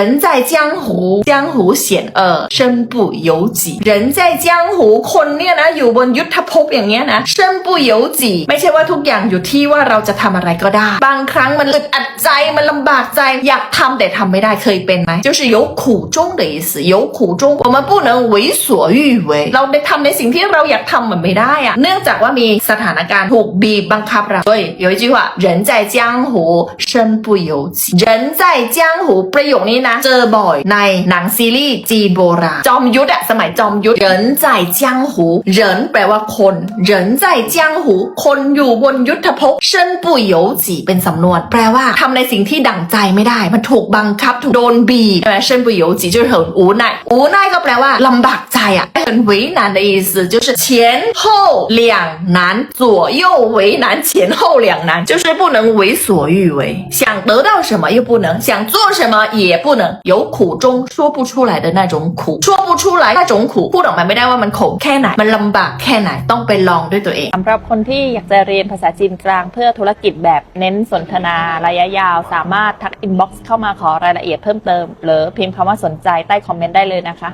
人在江湖，江湖险恶，身不由己。人在江湖คนเนี่ยนะอยู่บนยุทธภพอย่างเงี้ยนะ身 不由己ไม่ใช่ว่าทุกอย่างอยู่ที่ว่าเราจะทำอะไรก็ได้ บางครั้งมันอึดอัดใจมันลำบากใจ อยากทำแต่ทำไม่ได้เคยเป็นไหม就是有苦衷的意思有苦衷我们不能为所欲为เราได้ทำในสิ่งที่เราอยากทำมันไม่ได้อะเนื่องจากว่ามีสถานการณ์ถูกบีบบังคับเรา所以有一句话人在江湖身不由己人在江湖ประโยคนี้นะเจอบ่อยในหนังซีรีส์จีนโบราณจอมยุทธอะสมัยจอมยุทธ人在江湖人แปลว่าคน人在江 ย่งหู คนอยู่บนยุทธภพเชินปุ๋ยโยจีเป็นสำนวน แปลว่าทำในสิ่งที่ดั่งใจไม่ได้ มันถูกบังคับถูกโดนบีบเชินปุ๋ยโยจีจือเหินอูไนอูไนก็แปลว่าลำบาก ใจอะ很为难的意思就是前后两难左右为难前后两难就是不能为所欲为想得到什么又不能想做什么也不能有苦衷说不出来的那种苦说不出来那种苦พูดออกมาไม่ได้ว่ามันขมแค่ไหน มันลำบากแค่ไหนต้องไปลองด้วยตัวเอง สำหรับคนที่อยากจะเรียนภาษาจีนกลางเพื่อธุรกิจแบบเน้นสนทนาระยะยาว สามารถทักอินบ็อกซ์เข้ามาขอรายละเอียดเพิ่มเติม หรือพิมพ์คำว่าสนใจใต้คอมเมนต์ได้เลยนะคะ